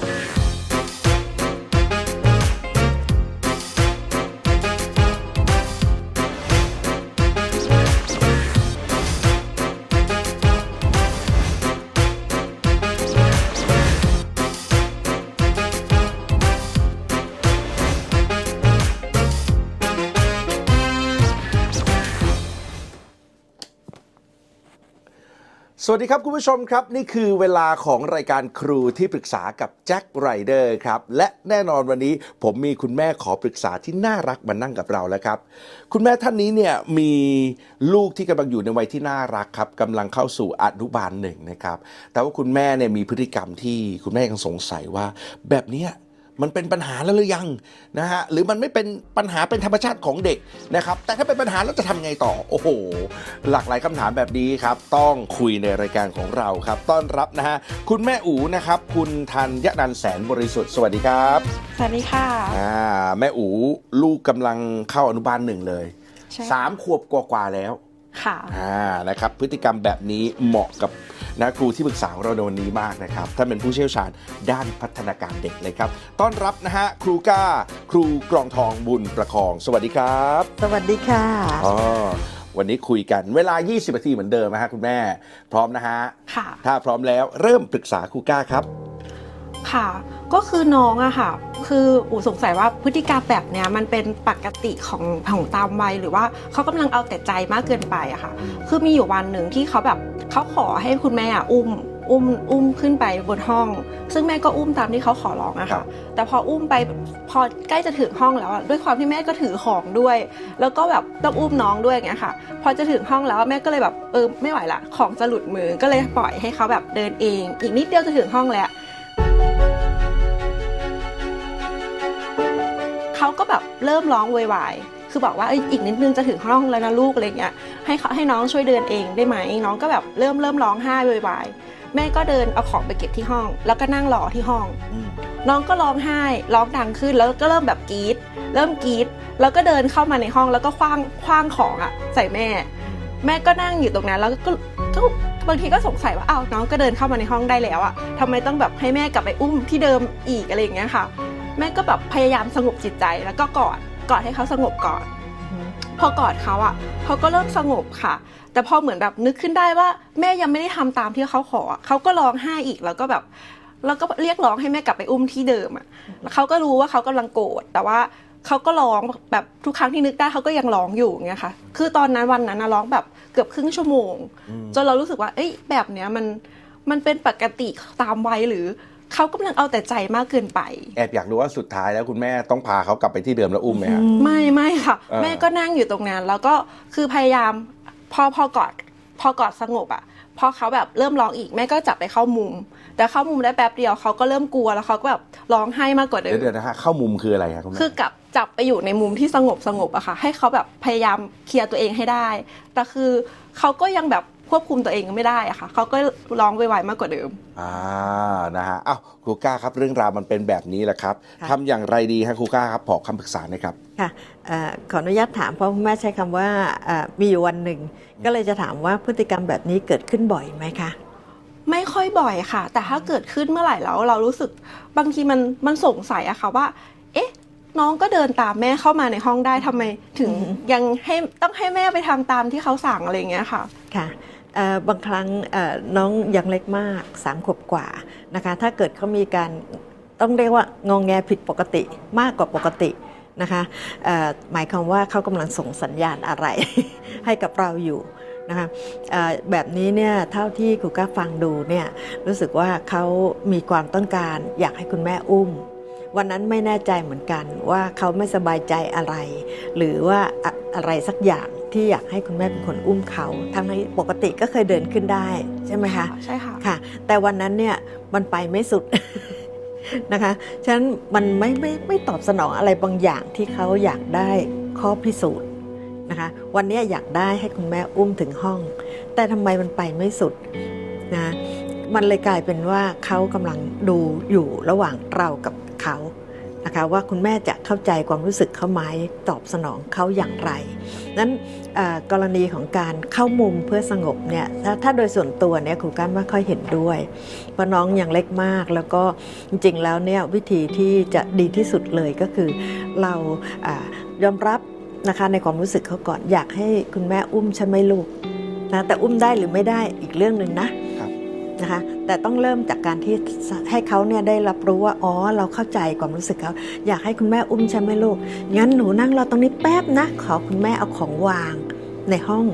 Peace. สวัสดีครับ คุณผู้ชมครับ นี่คือเวลาของรายการครูที่ปรึกษากับแจ็คไรเดอร์ครับ และแน่นอนวันนี้ผมมีคุณแม่ขอปรึกษาที่น่ารักมานั่งกับเราแล้วครับ คุณแม่ท่านนี้เนี่ยมีลูกที่กำลังอยู่ในวัยที่น่ารักครับกำลังเข้าสู่อนุบาลหนึ่งนะครับ แต่ว่าคุณแม่เนี่ยมีพฤติกรรมที่คุณแม่ยังสงสัยว่า แบบเนี้ย มันเป็นปัญหาแล้วหรือยังนะฮะหรือมันไม่เป็นปัญหาเป็นธรรมชาติของเด็กนะครับแต่ถ้าเป็นปัญหาแล้วจะทำไงต่อ โอ้โห หลากหลายคำถามแบบนี้ครับต้องคุยในรายการของเราครับ ต้อนรับนะฮะคุณแม่อูนะครับ คุณธัญนันท์แสนบริสุทธิ์สวัสดีครับสวัสดีค่ะอ่าแม่อูลูกกำลังเข้าอนุบาลหนึ่งเลยใช่สามขวบกว่าๆแล้ว ค่ะอ่านะครับพฤติกรรมแบบนี้เหมาะกับนะครูที่ปรึกษาของเราในวันนี้มากนะครับท่านเป็นผู้เชี่ยวชาญด้านพัฒนาการเด็กเลยครับ ต้อนรับนะฮะครูก้า ครูกรองทองบุญประคอง สวัสดีครับสวัสดีค่ะ อ๋อวันนี้คุยกันเวลา 20นาทีเหมือนเดิมนะฮะคุณแม่ พร้อมนะฮะค่ะ ถ้าพร้อมแล้วเริ่มปรึกษาครูก้าครับ ค่ะ ก็คือน้องอะค่ะ คืออูสงสัยว่าพฤติกรรมแบบเนี้ยมันเป็นปกติของของตามวัยหรือว่าเขากำลังเอาแต่ใจมากเกินไปอะค่ะ คือมีอยู่วันหนึ่งที่เขาแบบเขาขอให้คุณแม่อะอุ้มอุ้มอุ้มขึ้นไปบนห้อง ซึ่งแม่ก็อุ้มตามที่เขาขอร้องอะครัค่ะบแต่พออุ้มไปพอใกล้จะถึงห้องแล้วอะด้วยความที่แม่ก็ถือของด้วย แล้วก็แบบต้องอุ้มน้องด้วยอย่างเงี้ยค่ะ พอจะถึงห้องแล้วแม่ก็เลยแบบเออไม่ไหวละ ของจะหลุดมือก็เลยปล่อยให้เขาแบบเดินเอง อีกนิดเดียวจะถึงห้องแล้ว เขาก็แบบเริ่มร้องโวยวายคือบอกว่าเอ้ยอีกนิดนึงจะถึงห้องแล้วนะลูกอะไรเงี้ยให้เขาให้น้องช่วยเดินเองได้ไหมน้องก็แบบเริ่มเริ่มร้องไห้โวยวายแม่ก็เดินเอาของไปเก็บที่ห้อง แล้วก็นั่งรอที่ห้อง น้องก็ร้องไห้ร้องดังขึ้นแล้วก็เริ่มแบบกรี๊ดเริ่มกรี๊ดแล้วก็เดินเข้ามาในห้องแล้วก็คว้างคว้างของอะใส่แม่ แม่ก็นั่งอยู่ตรงนั้นแล้วก็ก็บางทีก็สงสัยว่าอ้าวน้องก็เดินเข้ามาในห้องได้แล้วอะทำไมต้องแบบให้แม่กลับไปอุ้มที่เดิมอีกอะไรอย่างเงี้ยค่ะ แม่ก็แบบพยายามสงบจิตใจแล้วก็กอดกอดให้เขาสงบก่อน พอกอดเขาอะเขาก็เริ่มสงบค่ะ แต่พอเหมือนแบบนึกขึ้นได้ว่า แม่ยังไม่ได้ทำตามที่เขาขออะเขาก็ร้องไห้อีกแล้วก็แบบแล้วก็เรียกร้องให้แม่กลับไปอุ้มที่เดิมอะแล้วเขาก็รู้ว่าเขากำลังโกรธแต่ว่าเขาก็ร้องแบบทุกครั้งที่นึกได้เขาก็ยังร้องอยู่เงี้ยค่ะ คือตอนนั้นวันนั้นนะร้องแบบเกือบครึ่งชั่วโมง จนเรารู้สึกว่า เอ้ยแบบเนี้ยมันมันเป็นปกติตามวัยหรือ เขากำลังเอาแต่ใจมากเกินไป แอบอยากรู้ว่าสุดท้ายแล้วคุณแม่ต้องพาเขากลับไปที่เดิมแล้วอุ้มไหมฮะ ไม่ไม่ค่ะ เออ แม่ก็นั่งอยู่ตรงนั้น แล้วก็คือพยายามพอพอกอดพอกอดสงบอะพอเขาแบบเริ่มร้องอีกแม่ก็จับไปเข้ามุม แต่เข้ามุมได้แป๊บเดียวเขาก็เริ่มกลัวแล้วเขาก็แบบร้องไห้มากกว่าเดิเดี๋ยมวเดี๋ยวนะฮะเข้ามุมคืออะไรครับคุณแม่คือกลับจับไปอยู่ในมุมที่สงบสงบอะค่ะ ให้เขาแบบพยายามเคลียร์ตัวเองให้ได้ แต่คือเขาก็ยังแบบ ควบคุมตัวเองไม่ได้อะค่ะเขาก็ร้องไวๆมากกว่าเดิม อ่านะฮะอ้าวครูก้าครับเรื่องราวมันเป็นแบบนี้แหละครับค่ะ ทำอย่างไรดีฮะครูก้าครับขอคำปรึกษาหน่อยครับ ค่ะเอ่อขออนุญาตถามเพราะคุณแม่ใช้คำว่าเอ่อมีอยู่วันหนึ่ง ก็เลยจะถามว่าพฤติกรรมแบบนี้เกิดขึ้นบ่อยไหมคะ ไม่ค่อยบ่อยค่ะ แต่ถ้าเกิดขึ้นเมื่อไหร่แล้วเรารู้สึกบางทีมันมันสงสัยอะค่ะว่า เอ๊ะ น้องก็เดินตามแม่เข้ามาในห้องได้ทำไม ถึงอือฮึยังให้ต้องให้แม่ไปทำตามที่เขาสั่งอะไรอย่างเงี้ยค่ะ ค่ะเอ่อ บางครั้งน้องยังเล็กมากสามขวบกว่านะคะถ้าเกิดเขามีการต้องเรียกว่างองแงผิดปกติมากกว่าปกตินะคะหมายความว่าเขากำลังส่งสัญญาณอะไรให้กับเราอยู่นะคะแบบนี้เนี่ยเท่าที่ครูก้าฟังดูเนี่ยรู้สึกว่าเขามีความต้องการอยากให้คุณแม่อุ้ม วันนั้นไม่แน่ใจเหมือนกันว่าเขาไม่สบายใจอะไร หรือว่าอะอะไรสักอย่างที่อยากให้คุณแม่เป็นคนอุ้มเขาทั้งที่ปกติก็เคยเดินขึ้นได้ใช่ไหมคะใช่ค่ะค่ะ แต่วันนั้นเนี่ยมันไปไม่สุดนะคะฉะนั้นมันไม่ไม่ไม่ตอบสนองอะไรบางอย่างที่เขาอยากได้ข้อพิสูจน์นะคะวันนี้อยากได้ให้คุณแม่อุ้มถึงห้อง แต่ทำไมมันไปไม่สุดนะมันเลยกลายเป็นว่าเขากำลังดูอยู่ระหว่างเรากับ เขานะคะว่าคุณแม่จะเข้าใจความรู้สึกเขาไหมตอบสนองเขาอย่างไรนั้นเอ่อกรณีของการเข้ามุมเพื่อสงบเนี่ยถ้าถ้าโดยส่วนตัวเนี่ยครูก้านไม่ค่อยเห็นด้วย เพราะน้องยังเล็กมากแล้วก็จริงๆแล้วเนี่ยวิธีที่จะดีที่สุดเลยก็คือเราอายอมรับนะคะในความรู้สึกเขาก่อนอยากให้คุณแม่อุ้มใช่ไหมลูกนะแต่อุ้มได้หรือไม่ได้อีกเรื่องหนึ่งนะครับนะคะ แต่ต้องเริ่มจากการที่ให้เขาเนี่ยได้รับรู้ว่าอ๋อเราเข้าใจความรู้สึกเขาอยากให้คุณแม่อุ้มใช่ไหมลูกงั้นหนูนั่งรอตรงนี้แป๊บนะ ขอคุณแม่เอาของวางในห้อง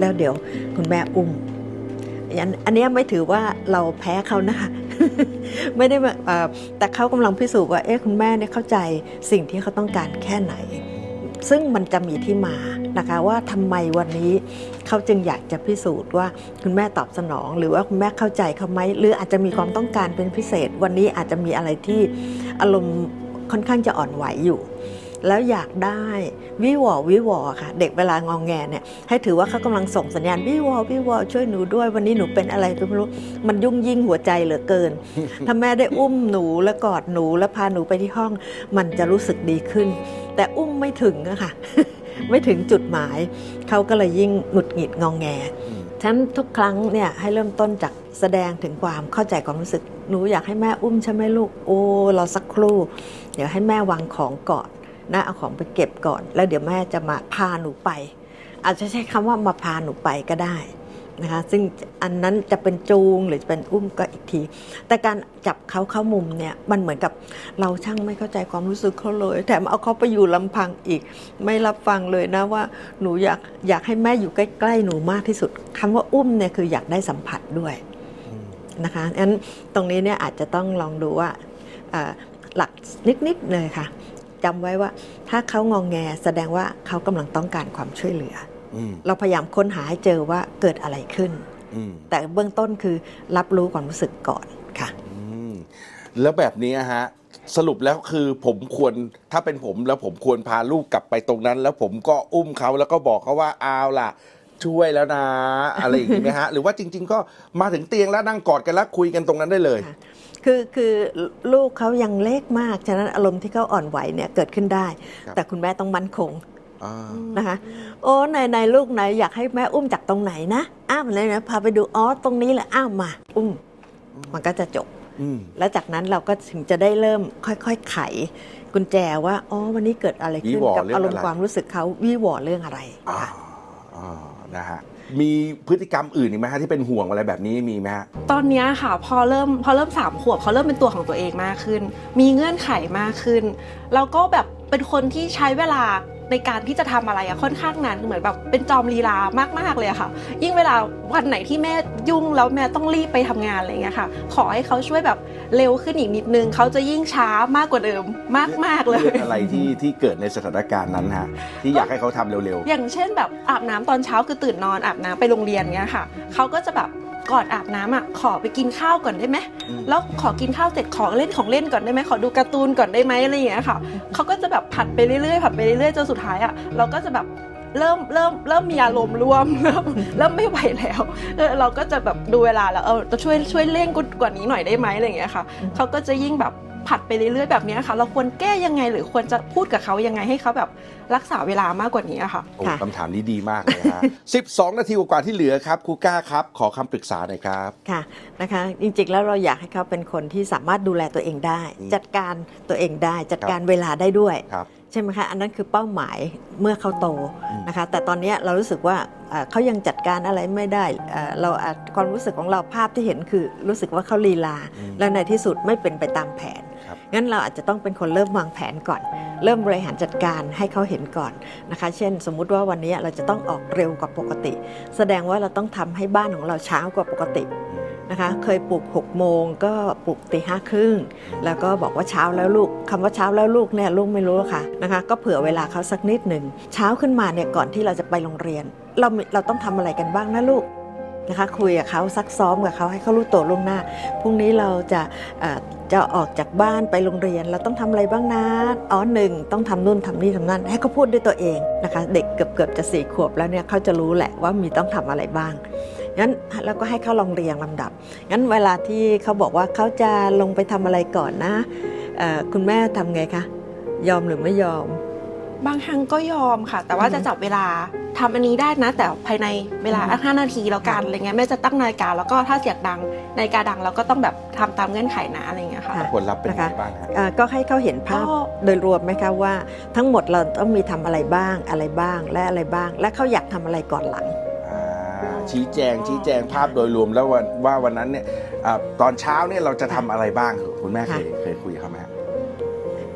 แล้วเดี๋ยวคุณแม่อุ้มอันอันนี้ไม่ถือว่าเราแพ้เขานะคะไม่ได้แต่เขากำลังพิสูจน์ว่าเอ๊ะคุณแม่เนี่ยเข้าใจสิ่งที่เขาต้องการแค่ไหน ซึ่งมันจะมีที่มานะคะว่าทำไมวันนี้ เขาจึงอยากจะพิสูจน์ว่าคุณแม่ตอบสนอง หรือว่าคุณแม่เข้าใจเขาไหมหรืออาจจะมีความต้องการเป็นพิเศษ วันนี้อาจจะมีอะไรที่อารมณ์ค่อนข้างจะอ่อนไหวอยู่แล้วอยากได้วิวอวิวอค่ะ เด็กเวลางองแงเนี่ยให้ถือว่าเขากำลังส่งสัญญาณวิวอวิวอช่วยหนูด้วย วันนี้หนูเป็นอะไรก็ไม่รู้มันยุ่งยิ่งหัวใจเหลือเกิน ถ้าแม่ได้อุ้มหนูและกอดหนูและพาหนูไปที่ห้อง มันจะรู้สึกดีขึ้น แต่อุ้มไม่ถึงอะค่ะ ไม่ถึงจุดหมาย เขาก็เลยยิ่งหงุดหงิดงองแงอืมฉะนันทุกครั้งเนี่ยให้เริ่มต้นจากแสดงถึงความเข้าใจความรู้สึกหนูอยากให้แม่อุ้มใช่ไหมลูกโอ้รอสักครู่ เดี๋ยวให้แม่วางของก่อนนะเอาของไปเก็บก่อน แล้วเดี๋ยวแม่จะมาพาหนูไป อาจจะใช้คำว่ามาพาหนูไปก็ได้ นะคะซึ่งอันนั้นจะเป็นจูงหรือจะเป็นอุ้มก็อีกที แต่การจับเขาเข้ามุมเนี่ยมันเหมือนกับเราช่างไม่เข้าใจความรู้สึกเขาเลย แถมเอาเขาไปอยู่ลำพังอีก ไม่รับฟังเลยนะว่าหนูอยากอยากให้แม่อยู่ใกล้ๆหนูมากที่สุดคำว่าอุ้มเนี่ยคืออยากได้สัมผัสด้วยอืมนะคะงั้นตรงนี้เนี่ยอาจจะต้องลองดูว่าเอ่อหลักนิดๆเลยค่ะจำไว้ว่าถ้าเขางองแงแสดงว่าเขากำลังต้องการความช่วยเหลืออืม เราพยายามค้นหาให้เจอว่าเกิดอะไรขึ้นอืมแต่เบื้องต้นคือรับรู้ความรู้สึกก่อนค่ะอืมแล้วแบบนี้ฮะสรุปแล้วคือผมควรถ้าเป็นผมแล้วผมควรพาลูกกลับไปตรงนั้น แล้วผมก็อุ้มเขาแล้วก็บอกเขาว่าเอาล่ะ ช่วยแล้วนะอะไรอย่างนี้ไหมฮะ หรือว่าจริง ๆ ก็มาถึงเตียงแล้วนั่งกอดกันแล้วคุยกันตรงนั้นได้เลยค่ะคือคือลูกเขายังเล็กมาก ฉะนั้นอารมณ์ที่เขาอ่อนไหวเนี่ยเกิดขึ้นได้ครับแต่คุณแม่ต้องมั่นคงอ่า นะคะโอ้ไหนไหนลูกไหนอยากให้แม่อุ้มจากตรงไหนนะอ้าวเลยนะพาไปดูอ๋อตรงนี้แหละอ้าวมา อุ้มมันก็จะจบอืมแล้วจากนั้นเราก็ถึงจะได้เริ่มค่อยๆไข กุญแจว่าอ๋อวันนี้เกิดอะไรขึ้นวิวอกับเรื่องอารมณ์อะไรความรู้สึกเขาวิวอเรื่องอะไรอ่าค่ะอ่านะฮะมีพฤติกรรมอื่นอีกไหมฮะที่เป็นห่วงอะไรแบบนี้มีไหมฮะตอนเนี้ยค่ะพอเริ่มพอเริ่มสามขวบเขาเริ่มเป็นตัวของตัวเองมากขึ้น มีเงื่อนไขมากขึ้น แล้วก็แบบเป็นคนที่ใช้เวลา ในการที่จะทำอะไรอะค่อนข้างนานเหมือนแบบเป็นจอมลีลามากๆเลยอะค่ะยิ่งเวลาวันไหนที่แม่ยุ่งแล้วแม่ต้องรีบไปทำงานอะไรอย่างเงี้ยค่ะ ขอให้เขาช่วยแบบเร็วขึ้นอีกนิดนึงเขาจะยิ่งช้ามากกว่าเดิมมากๆเลยเรื่องอะไรที่ที่เกิดในสถานการณ์นั้นฮะที่อยากให้เขาทำเร็วอย่างเช่นแบบอาบน้ำตอนเช้าคือตื่นนอนอาบน้ำไปโรงเรียนเงี้ยค่ะเขาก็จะแบบ ก่อนอาบน้ำอะขอไปกินข้าวก่อนได้ไหมอืม แล้วขอกินข้าวเสร็จขอเล่นของเล่นก่อนได้ไหมขอดูการ์ตูนก่อนได้ไหมอะไรอย่างเงี้ยค่ะเขาก็จะแบบผัดไปเรื่อยๆผัดไปเรื่อยๆจนสุดท้ายอะเราก็จะแบบเริ่มเริ่มเริ่มมีอารมณ์ร่วมเริ่มเริ่มไม่ไหวแล้วเออเราก็จะแบบดูเวลาแล้วเออจะช่วยช่วยเร่งกว่านี้หน่อยได้ไหมอะไรอย่างเงี้ยค่ะอืมเขาก็จะยิ่งแบบ ผัดไปเรื่อยๆแบบเนี้ยค่ะ เราควรแก้ยังไง หรือควรจะพูดกับเขายังไงให้เขาแบบรักษาเวลามากกว่านี้อะค่ะๆโอ้ค่ะคำถามนี้ดีมากเลยฮะ12 นาทีกว่าๆที่เหลือครับครูก้าครับ ขอคำปรึกษาหน่อยครับค่ะนะคะจริงๆแล้วเราอยากให้เขาเป็นคนที่สามารถดูแลตัวเองได้อืมจัดการตัวเองได้ จัดการเวลาได้ด้วยครับใช่ไหมคะอันนั้นคือเป้าหมายเมื่อเขาโตอืมนะคะ แต่ตอนเนี้ยเรารู้สึกว่าเอ่อเขายังจัดการอะไรไม่ได้เอ่อเราอาจความรู้สึกของเราภาพที่เห็นคือรู้สึกว่าเขาลีลาอืมและในที่สุดไม่เป็นไปตามแผนครับ งั้นเราอาจจะต้องเป็นคนเริ่มวางแผนก่อน เริ่มบริหารจัดการให้เขาเห็นก่อนนะคะ เช่น สมมุติว่าวันนี้เราจะต้องออกเร็วกว่าปกติ แสดงว่าเราต้องทำให้บ้านของเราเช้ากว่าปกตินะคะเคยปลุก6โมงก็ปลุกตีห้าครึ่งแล้วก็บอกว่าเช้าแล้วลูกคำว่าเช้าแล้วลูกเนี่ยลูกไม่รู้หรอกค่ะนะคะก็เผื่อเวลาเขาสักนิดหนึ่งเช้าขึ้นมาเนี่ยก่อนที่เราจะไปโรงเรียน เราเราต้องทำอะไรกันบ้างนะลูก นะคะคุยกับเขาซักซ้อมกับเขาให้เขารู้ตัวล่วงหน้าพรุ่งนี้เราจะจะออกจากบ้านไปโรงเรียน เราต้องทำอะไรบ้างนะอ๋อหนึ่งต้องทำนู่นทำนี่ทำนั่นให้เขาพูดด้วยตัวเองนะคะเด็กเกือบเกือบจะสี่ขวบแล้วเนี่ยเขาจะรู้แหละว่ามีต้องทำอะไรบ้างงั้นแล้วก็ให้เขาลองเรียงลำดับงั้นเวลาที่เขาบอกว่าเขาจะลงไปทำอะไรก่อนนะคุณแม่ทำไงคะยอมหรือไม่ยอม บางครั้งก็ยอมค่ะ แต่ว่าจะจับเวลา ทำอันนี้ได้นะ แต่ภายในเวลาอืมห้านาทีแล้วกันอะไรเงี้ยแม่จะตั้งนาฬิกาแล้วก็ถ้าเสียงดังนาฬิกาดังเราก็ต้องแบบทำตามเงื่อนไขนะอะไรเงี้ยค่ะผลลัพธ์เป็นยังไงนะคะบ้างฮะอ่าก็ให้เขาเห็นภาพก็โดยรวมไหมคะว่า ทั้งหมดเราต้องมีทำอะไรบ้างอะไรบ้าง และอะไรบ้าง และเขาอยากทำอะไรก่อนหลังอ่าชี้แจงชี้แจงภาพโดยรวมแล้ววันว่าวันนั้นเนี่ยอ่าตอนเช้าเนี่ยเราจะทำอะไรบ้างคุณแม่เคยเคยคุยกับเขาไหมฮะ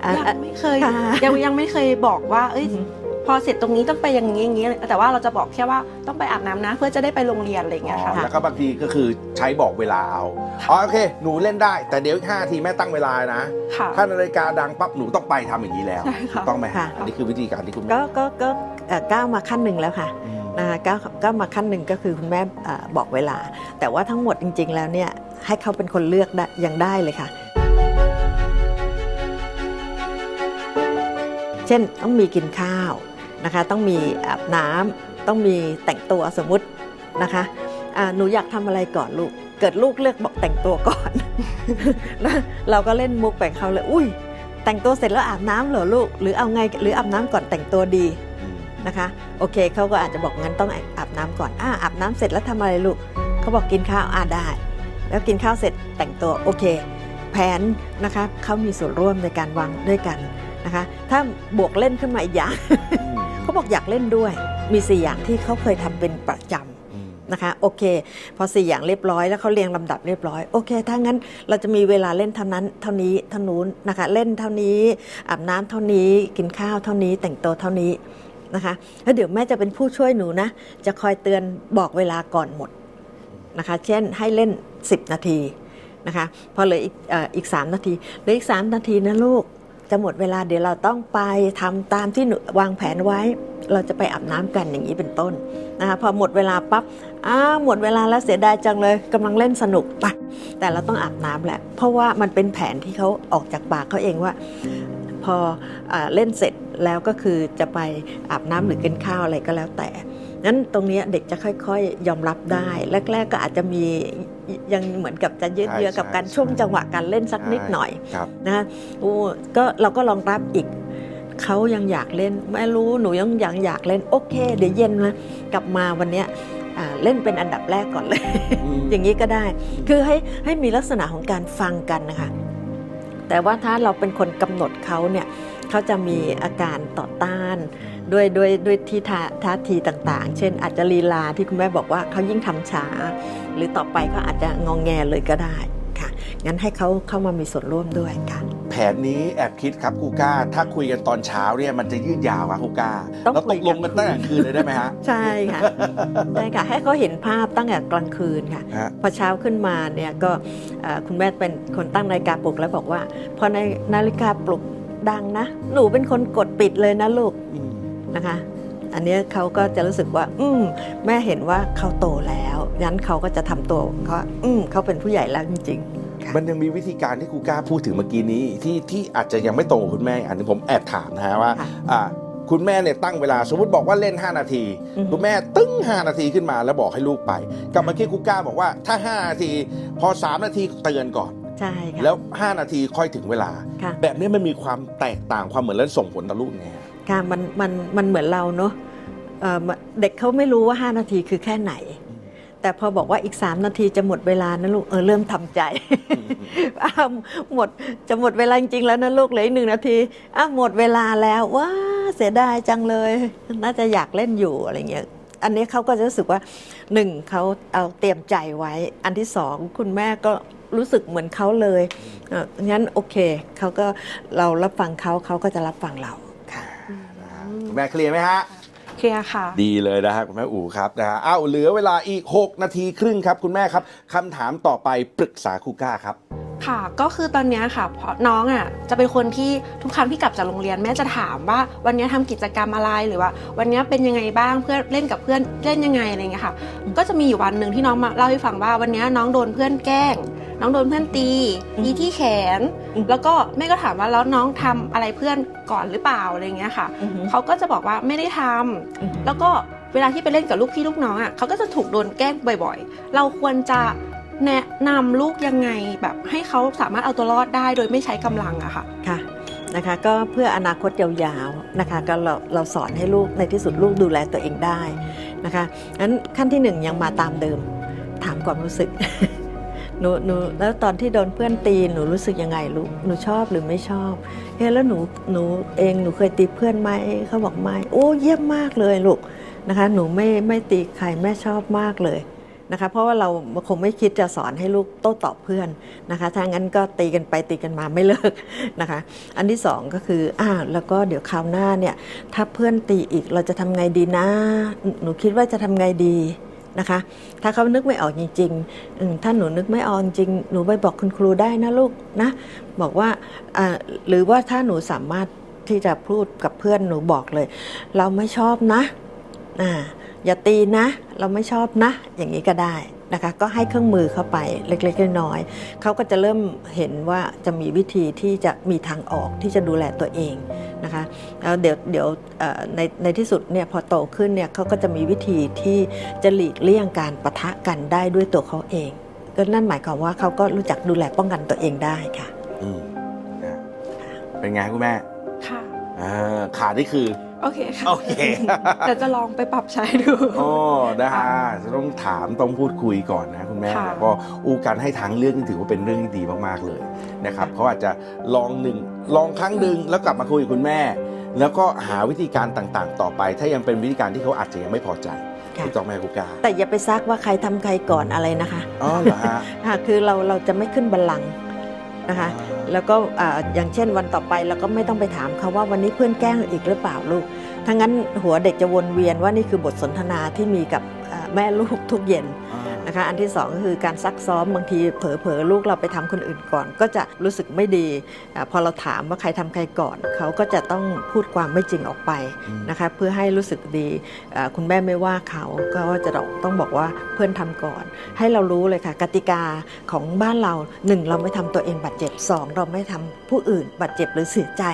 อ่ายังอ่าไม่เคยค่ะยังยังไม่เคยบอกว่า เอ้ยอืม พอเสร็จตรงนี้ต้องไปอย่างนี้อย่างนี้แต่ว่าเราจะบอกแค่ว่าต้องไปอาบน้ำนะ เพื่อจะได้ไปโรงเรียนอะไรอย่างเงี้ยค่ะอ๋อแล้วก็บางทีก็คือใช้บอกเวลาเอาอ๋อโอเค หนูเล่นได้ แต่เดี๋ยวอีกห้าทีแม่ตั้งเวลานะ ค่ะ ถ้านาฬิกาดังปั๊บหนูต้องไปทำอย่างนี้แล้วใช่ค่ะ ถูกต้องไหมฮะค่ะ อันนี้คือวิธีการที่คุณแม่ก็ก็ก็เอ่อก้าวมาขั้นหนึ่งแล้วค่ะอืมนะคะก้าวก้าวมาขั้นหนึ่งก็คือคุณแม่เอ่อบอกเวลา แต่ว่าทั้งหมดจริง ๆ แล้วเนี่ยให้เขาเป็นคนเลือกได้ยังได้เลยค่ะ เช่นต้องมีกินข้าว นะคะ ต้องมีอาบน้ำต้องมีแต่งตัวสมมุตินะคะหนูอยากทำอะไรก่อนลูก เกิดลูกเลือกบอกแต่งตัวก่อนแล้วเราก็เล่นมุกไปเขาเลยอุ้ยแต่งตัวเสร็จแล้วอาบน้ำเหรอลูก หรือเอาไงหรืออาบน้ำก่อนแต่งตัวดีนะคะโอเคเขาก็อาจจะบอกงั้นต้องอาบน้ำก่อนอ่าอาบน้ำเสร็จแล้วทำอะไรลูกเขาบอกกินข้าวอ่าได้ แล้วกินข้าวเสร็จแต่งตัวโอเค แผนนะคะเขามีส่วนร่วมในการวางด้วยกันนะคะ ถ้าบวกเล่นขึ้นมาอีกอย่าง เขาบอกอยากเล่นด้วย มีสี่อย่างที่เขาเคยทำเป็นประจำอืมนะคะโอเค พอสี่อย่างเรียบร้อยแล้วเขาเรียงลำดับเรียบร้อยโอเค ถ้างั้นเราจะมีเวลาเล่นเท่านั้นเท่านี้เท่านู้นนะคะเล่นเท่านี้อาบน้ำเท่านี้กินข้าวเท่านี้แต่งตัวเท่านี้นะคะแล้วเดี๋ยวแม่จะเป็นผู้ช่วยหนูนะ จะคอยเตือนบอกเวลาก่อนหมดนะคะ เช่นให้เล่น 10 นาทีนะคะ พอเหลืออีกเอ่ออีก3นาทีเหลืออีก 3 นาทีนะลูก จะหมดเวลาเดี๋ยวเราต้องไปทำตามที่หนูวางแผนไว้ เราจะไปอาบน้ำกันอย่างนี้เป็นต้นนะคะพอหมดเวลาปั๊บอ้าหมดเวลาแล้วเสียดายจังเลยกำลังเล่นสนุกไปแต่เราต้องอาบน้ำแหละ เพราะว่ามันเป็นแผนที่เขาออกจากปากเขาเองว่า พออเล่นเสร็จแล้วก็คือจะไปอาบน้ำหรือกินข้าวอะไรก็แล้วแต่ นั้นตรงเนี้ยเด็กจะค่อยๆ ยอมรับได้ แรก ๆ ก็อาจจะมียังเหมือนกับจะยืดเยื้อกับการช่วงจังหวะการเล่นสักนิดหน่อยครับนะโอ้ก็เราก็ลองรับอีกเขายังอยากเล่นไม่รู้หนูยังยังอยากเล่นโอเค เดี๋ยวเย็นนะกลับมาวันเนี้ยอ่าเล่นเป็นอันดับแรกก่อนเลย อย่างนี้ก็ได้ คือให้ให้มีลักษณะของการฟังกันนะคะแต่ว่าถ้าเราเป็นคนกำหนดเขาเนี่ยเขาจะมีอาการต่อต้าน ด้วยด้วยด้วยที่ท่าท่าทีต่างๆ เช่น อาจจะลีลาที่คุณแม่บอกว่าเขายิ่งทำช้า หรือต่อไปก็อาจจะงองแงเลยก็ได้ค่ะ งั้นให้เขาเข้ามามีส่วนร่วมด้วยค่ะ แผนนี้แอบคิดครับครูก้า ถ้าคุยกันตอนเช้าเนี่ยมันจะยืดยาวครับครูก้าต้องแล้วคุตยกลงกันตั้งแต่คืนเลยได้ไหมฮะ ใช่ค่ะได้ค่ะ ให้เขาเห็นภาพตั้งแต่กลางคืนค่ะฮะพอเช้าขึ้นมาเนี่ยก็เอ่อคุณแม่เป็นคนตั้งนาฬิกาปลุกแล้วบอกว่า พอในนาฬิกาปลุกดังนะ หนูเป็นคนกดปิดเลยนะลูกอืม นะคะ อันเนี้ยเขาก็จะรู้สึกว่า อืมแม่เห็นว่าเขาโตแล้วงั้นเขาก็จะทำตัวเขาอืมเขาเป็นผู้ใหญ่แล้วจริงๆค่ะมันยังมีวิธีการที่ครูก้าพูดถึงเมื่อกี้นี้ที่ที่อาจจะยังไม่ตรงกับคุณแม่อันนี้ผมแอบถามนะฮะว่าค่ะอ่าคุณแม่เนี่ยตั้งเวลาสมมติบอกว่าเล่น 5 นาทีอือฮึคุณแม่ตึ้ง 5 นาทีขึ้นมาแล้วบอกให้ลูกไปกับเมื่อกี้ครูก้าบอกว่าถ้า 5 นาที พอ 3 นาทีเตือนก่อนใช่ค่ะแล้ว 5 นาทีค่อยถึงเวลาค่ะแบบนี้มันมีความแตกต่างความเหมือนและส่งผลต่อลูกไงฮะ ค่ะมันมันมันเหมือนเราเนาะเเด็กเขาไม่รู้ว่า 5 นาทีคือแค่ไหน แต่พอบอกว่าอีก 3 นาทีจะหมดเวลานะลูกเออเริ่มทำใจอ้าวหมดจะหมดเวลาจริงๆแล้วนะลูกเหลืออีกหนึ่งนาทีอ้าวหมดเวลาแล้วว้าเสียดายจังเลย น่าจะอยากเล่นอยู่อะไรเงี้ยอันนี้เขาก็จะรู้สึกว่าหนึ่งเขาเอาเตรียมใจไว้ อันที่สองคุณแม่ก็รู้สึกเหมือนเขาเลยงั้นโอเคเขาก็เรารับฟังเขาเขาก็จะรับฟังเรา ค่ะคุณแม่เคลียร์ไหมฮะ เคลียร์ค่ะ ดีเลยนะฮะคุณแม่อู๋ครับนะฮะอ้าวเหลือเวลาอีก 6 นาทีครึ่งครับ คุณแม่ครับคำถามต่อไปปรึกษาครูก้าครับ ค่ะ ก็คือตอนเนี้ยค่ะเพราะน้องอะจะเป็นคนที่ทุกครั้งที่กลับจากโรงเรียนแม่จะถามว่าวันเนี้ยทำกิจกรรมอะไรหรือว่า วันเนี้ยเป็นยังไงบ้างเพื่อนเล่นกับเพื่อนเล่นยังไงอะไรเงี้ยค่ะ ก็จะมีอยู่วันหนึ่งที่น้องมาเล่าให้ฟังว่าวันเนี้ยน้องโดนเพื่อนแกล้ง น้องโดนเพื่อนตีอืมยีที่แขนอืมแล้วก็แม่ก็ถามว่าแล้วน้องทำอะไรเพื่อนก่อนหรือเปล่าอะไรเงี้ยค่ะอือหือเขาก็จะบอกว่าไม่ได้ทำอือหือแล้วก็เวลาที่ไปเล่นกับลูกพี่ลูกน้องอะเขาก็จะถูกโดนแกล้งบ่อยๆ เราควรจะแนะนำลูกยังไงแบบให้เขาสามารถเอาตัวรอดได้โดยไม่ใช้กำลังอะค่ะค่ะนะคะก็เพื่ออนาคตยาวๆนะคะก็เราเราสอนให้ลูกในที่สุดลูกดูแลตัวเองได้นะคะงั้นขั้นที่หนึ่งยังมาตามเดิม ถามความรู้สึก หนูหนูแล้วตอนที่โดนเพื่อนตีหนูรู้สึกยังไงลูกหนูชอบหรือไม่ชอบเฮ้แล้วหนูหนูเองหนูเคยตีเพื่อนไหมเขาบอกไม่โอ้เยี่ยมมากเลยลูกนะคะ หนูไม่ไม่ตีใครแม่ชอบมากเลยนะคะ เพราะว่าเราคงไม่คิดจะสอนให้ลูกโต้ตอบเพื่อนนะคะถ้างั้นก็ตีกันไปตีกันมาไม่เลิกนะคะ อันที่สองก็คืออ่าแล้วก็เดี๋ยวคราวหน้าเนี่ยถ้าเพื่อนตีอีกเราจะทำไงดีนะ หนูคิดว่าจะทำไงดี นะคะ ถ้าเขานึกไม่ออกจริงๆถ้าหนูนึกไม่ออกจริง หนูไปบอกคุณครูได้นะลูกนะ บอกว่าอ่าหรือว่าถ้าหนูสามารถที่จะพูดกับเพื่อนหนูบอกเลย เราไม่ชอบนะอ่าอย่าตีนะ เราไม่ชอบนะ อย่างนี้ก็ได้ นะคะก็ให้เครื่องมือเข้าไปเล็กๆน้อยๆเขาก็จะเริ่มเห็นว่าจะมีวิธีที่จะมีทางออกที่จะดูแลตัวเองนะคะแล้วเดี๋ยวเดี๋ยวเอ่อในในที่สุดเนี่ยพอโตขึ้นเนี่ยเขาก็จะมีวิธีที่จะหลีกเลี่ยงการปะทะกันได้ด้วยตัวเขาเอง ก็นั่นหมายความว่าเขาก็รู้จักดูแลป้องกันตัวเองได้ค่ะอืมนะเป็นไงคุณแม่ค่ะอ่าขานี่คือ โอเคค่ะโอเคแต่จะลองไปปรับใช้ดู โอ้นะฮะจะต้องถามต้องพูดคุยก่อนนะคุณแม่ค่ะแล้วก็อูการให้ทางเลือกนี่ถือว่าเป็นเรื่องที่ดีมากๆเลยนะครับเขาอาจจะลองหนึ่งลองครั้งหนึ่งแล้วกลับมาคุยกับคุณแม่ แล้วก็หาวิธีการต่างๆ ต่อไป ถ้ายังเป็นวิธีการที่เขาอาจจะยังไม่พอใจค่ะ ถูกต้องไหมครูกาแต่อย่าไปซักว่าใครทำใครก่อนอะไรนะคะอ๋อเหรอฮะ ค่ะคือเราเราจะไม่ขึ้นบัลลังก์นะคะ แล้วก็อย่างเช่นวันต่อไปเราก็ไม่ต้องไปถามเขาว่าวันนี้เพื่อนแกล้งอีกหรือเปล่าลูกถ้างั้นหัวเด็กจะวนเวียนว่านี่คือบทสนทนาที่มีกับแม่ลูกทุกเย็น นะคะ อันที่สองก็คือการซักซ้อมบางทีเผลอๆลูกเราไปทำคนอื่นก่อน ก็จะรู้สึกไม่ดีอาพอเราถามว่าใครทำใครก่อน เขาก็จะต้องพูดความไม่จริงออกไปอืมนะคะเพื่อให้รู้สึกดีอ่าคุณแม่ไม่ว่าเขาก็จะต้องบอกว่าเพื่อนทำก่อน ให้เรารู้เลยค่ะกติกาของบ้านเราหนึ่งเราไม่ทำตัวเองบาดเจ็บสองเราไม่ทำผู้อื่นบาดเจ็บหรือเสียใจ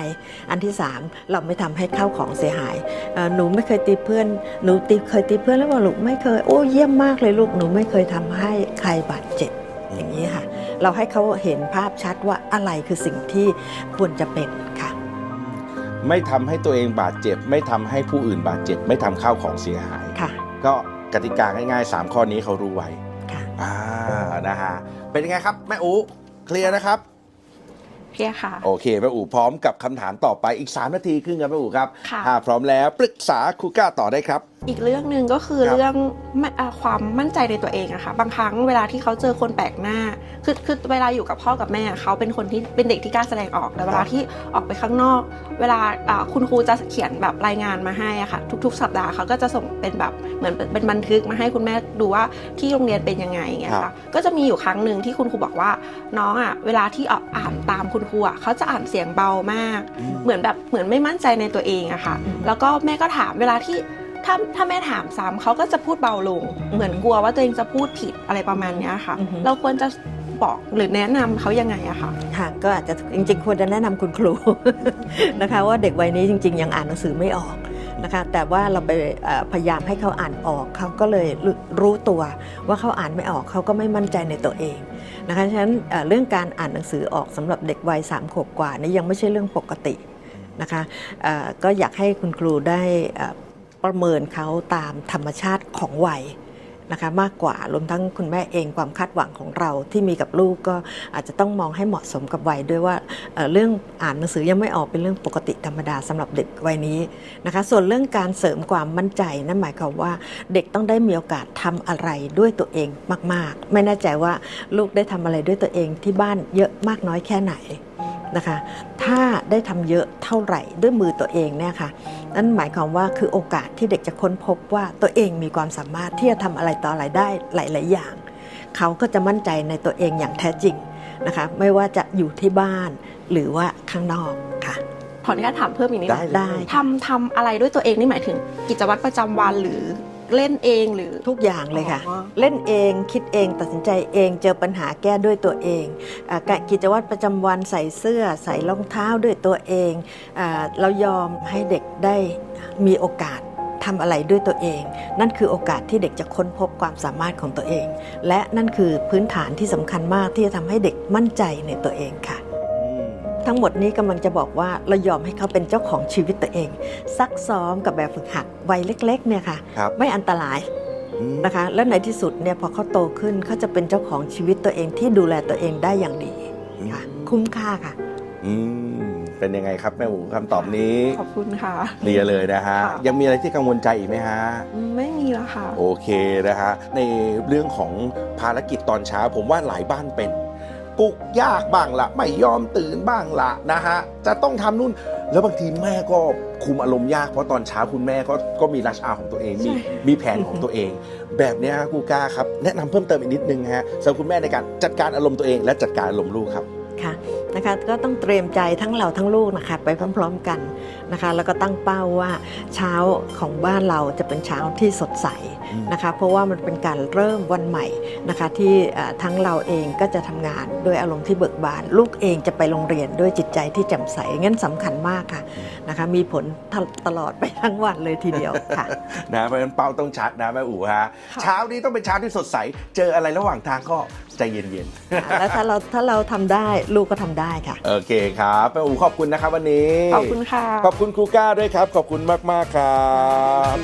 อันที่สามเราไม่ทำให้ข้าวของเสียหายเอ่อหนูไม่เคยตีเพื่อนหนูตีเคยตีเพื่อนแล้วว่าลูกไม่เคยโอ้เยี่ยมมากเลยลูกหนูไม่เคยทำให้ใครบาดเจ็บอย่างนี้ค่ะ เราให้เขาเห็นภาพชัดว่าอะไรคือสิ่งที่ควรจะเป็นค่ะ ไม่ทำให้ตัวเองบาดเจ็บ ไม่ทำให้ผู้อื่นบาดเจ็บ ไม่ทำข้าวของเสียหายค่ะ ก็กติกาง่ายๆ 3 ข้อนี้เขารู้ไว้ค่ะอ่านะฮะเป็นยังไงครับแม่อูเคลียร์นะครับเคลียร์ค่ะ โอเคแม่อูพร้อมกับคำถามต่อไปอีก 3 นาทีครึ่งครับแม่อูครับค่ะถ้าพร้อมแล้วปรึกษาครูก้าต่อได้ครับอีกเรื่องหนึ่งก็คือครับ เรื่องไม่อ่าความมั่นใจในตัวเองอะค่ะบางครั้งเวลาที่เขาเจอคนแปลกหน้า คือคือเวลาอยู่กับพ่อกับแม่เขาเป็นคนที่เป็นเด็กที่กล้าแสดงออกแต่เวลาที่ออกไปข้างนอก เวลาอ่าคุณครูจะเขียนแบบรายงานมาให้อะค่ะทุก ๆ สัปดาห์เขาก็จะส่งเป็นแบบเหมือนเป็นเป็นบันทึกมาให้คุณแม่ดูว่าที่โรงเรียนเป็นยังไงอย่างเงี้ยครัค่ะบก็จะมีอยู่ครั้งหนึ่งที่คุณครูบอกว่า น้องอะเวลาที่ออกอ่านตามคุณครูอะเขาจะอ่านเสียงเบามาก เหมือนแบบเหมือนไม่มั่นใจในตัวเองอะค่ะอืมแล้วก็แม่ก็ถามเวลาที่ ถ้าถ้าแม่ถามซ้ำเขาก็จะพูดเบาลง เหมือนกลัวว่าตัวเองจะพูดผิดอะไรประมาณเนี้ยค่ะ อือฮึ เราควรจะบอกหรือแนะนำเขายังไงอะค่ะ ค่ะก็อาจจะจริงๆควรจะแนะนำคุณครู นะคะว่าเด็กวัยนี้จริง ๆ ยังอ่านหนังสือไม่ออกนะคะแต่ว่าเราไปเอ่อพยายามให้เขาอ่านออกเขาก็เลยรู้รู้ตัวว่าเขาอ่านไม่ออกเขาก็ไม่มั่นใจในตัวเองนะคะฉะนั้นเอ่อเรื่องการอ่านหนังสือออกสำหรับเด็กวัยสามขวบกว่านี่ยังไม่ใช่เรื่องปกตินะคะเอ่อก็อยากให้คุณครูได้เอ่อ ประเมินเขาตามธรรมชาติของวัยนะคะมากกว่ารวมทั้งคุณแม่เองความคาดหวังของเราที่มีกับลูกก็อาจจะต้องมองให้เหมาะสมกับวัยด้วยว่าเเรื่องอ่านหนังสือยังไม่ออกเป็นเรื่องปกติธรรมดาสำหรับเด็กวัยนี้นะคะส่วนเรื่องการเสริมความมั่นใจนั่นหมายความว่าเด็กต้องได้มีโอกาสทำอะไรด้วยตัวเองมาก ๆ ไม่แน่ใจว่าลูกได้ทำอะไรด้วยตัวเองที่บ้านเยอะมากน้อยแค่ไหนนะคะถ้าได้ทำเยอะเท่าไหร่ด้วยมือตัวเองเนี่ยค่ะ นั่นหมายความว่าคือโอกาสที่เด็กจะค้นพบว่าตัวเองมีความสามารถที่จะทำอะไรต่ออะไรได้หลาย ๆ อย่าง เขาก็จะมั่นใจในตัวเองอย่างแท้จริงนะคะ ไม่ว่าจะอยู่ที่บ้านหรือว่าข้างนอกค่ะขออนุญาตถามเพิ่มอีกนิดได้นึงเลยได้ทำทำอะไรด้วยตัวเองนี่หมายถึง กิจวัตรประจำวันหรือ เล่นเองหรือทุกอย่างเลยค่ะ อ๋อ เล่นเองคิดเองตัดสินใจเองเจอปัญหาแก้ด้วยตัวเองอาการกิจวัตรประจำวันใส่เสื้อใส่รองเท้าด้วยตัวเองอาเรายอมให้เด็กได้มีโอกาสทำอะไรด้วยตัวเอง นั่นคือโอกาสที่เด็กจะค้นพบความสามารถของตัวเอง และนั่นคือพื้นฐานที่สำคัญมากที่จะทำให้เด็กมั่นใจในตัวเองค่ะอืม ททั้งหมดนี้กำลังจะบอกว่าเรายอมให้เขาเป็นเจ้าของชีวิตตัวเอง ซักซ้อมกับแบบฝึกหัดวัยเล็ก ๆ เนี่ยค่ะ ครับไม่อันตรายอืมนะคะ และในที่สุดเนี่ยพอเขาโตขึ้นเขาจะเป็นเจ้าของชีวิตตัวเองที่ดูแลตัวเองได้อย่างดีค่ะ คุ้มค่าค่ะ อืมเป็นยังไงครับแม่อูคำตอบนี้ขอบคุณค่ะเคลียร์เลยนะฮะ ค่ะ ยังมีอะไรที่กังวลใจอีกไหมฮะไม่มีแล้วค่ะ โอเคนะฮะในเรื่องของภารกิจตอนเช้าผมว่าหลายบ้านเป็น ปลุกยากบ้างละไม่ยอมตื่นบ้างละนะฮะจะต้องทำนู่น แล้วบางทีแม่ก็คุมอารมณ์ยากเพราะตอนเช้าคุณแม่ก็ก็มีรัชอาของตัวเองมีใช่มีแผนของตัวเอง แบบเนี้ยครูก้าครับ แนะนำเพิ่มเติมอีกนิดนึงฮะสำหรับคุณแม่ในการจัดการอารมณ์ตัวเอง และจัดการอารมณ์ลูกครับค่ะนะคะก็ต้องเตรียมใจทั้งเราทั้งลูกนะคะไปพร้อม ๆ กัน นะคะแล้วก็ตั้งเป้าว่าเช้าของบ้านเราจะเป็นเช้าที่สดใสอืมนะคะเพราะว่ามันเป็นการเริ่มวันใหม่นะคะที่เอ่อทั้งเราเองก็จะทำงานด้วยอารมณ์ที่เบิกบาน ลูกเองจะไปโรงเรียนด้วยจิตใจที่แจ่มใสงั้นสำคัญมากค่ะนะคะมีผลตตลอดไปทั้งวันเลยทีเดียวค่ะนะเพราะฉะนั้นเป้าต้องชัดนะแม่อู๋ฮะค่ะเช้านี้ต้องเป็นเช้าที่สดใส เจออะไรระหว่างทางก็ใจเย็นแล้วถ้าเราถ้าเราทำได้ลูกก็ทำได้ค่ะๆโอเคครับแม่อู๋ขอบคุณนะครับวันนี้ ขอบคุณค่ะขอบคุณครูก้าด้วยครับ ขอบคุณมาก ๆ ครับ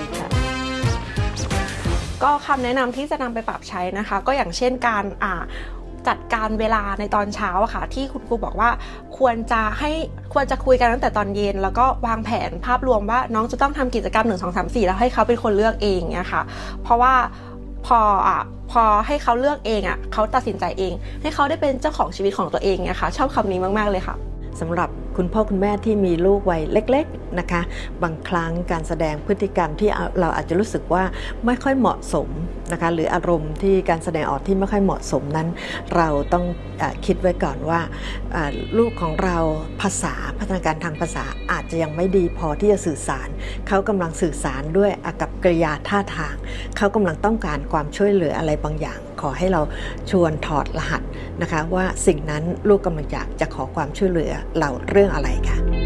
ก็คำแนะนำที่จะนำไปปรับใช้นะคะ ก็อย่างเช่นการอ่าจัดการเวลาในตอนเช้าอะค่ะ ที่คุณครูบอกว่าควรจะให้ควรจะคุยกันตั้งแต่ตอนเย็น แล้วก็วางแผนภาพรวมว่าน้องจะต้องทำกิจกรรม 1 2 3 4 แล้วให้เขาเป็นคนเลือกเองเนี่ยค่ะ เพราะว่าพออะพอให้เขาเลือกเองอะเขาตัดสินใจเอง ให้เขาได้เป็นเจ้าของชีวิตของตัวเองเนี่ยค่ะ ชอบคำนี้มากๆเลยค่ะ สำหรับ คุณพ่อคุณแม่ที่มีลูกวัยเล็ก ๆนะคะ บางครั้งการแสดงพฤติกรรมที่เราอาจจะรู้สึกว่าไม่ค่อยเหมาะสมนะคะหรืออารมณ์ที่การแสดงออกที่ไม่ค่อยเหมาะสมนั้น เราต้องอคิดไว้ก่อนว่าลูกของเราภาษาพัฒนาการทางภาษาอาจจะยังไม่ดีพอที่จะสื่อสาร เขากำลังสื่อสารด้วยอากับกริยาท่าทาง เขากำลังต้องการความช่วยเหลืออะไรบางอย่าง อให้เราชวนถอดรหัสนะคะ ว่าสิ่งนั้นลูกกำลังอยากจะขอความช่วยเหลือเราเรื่องอะไรค่ะ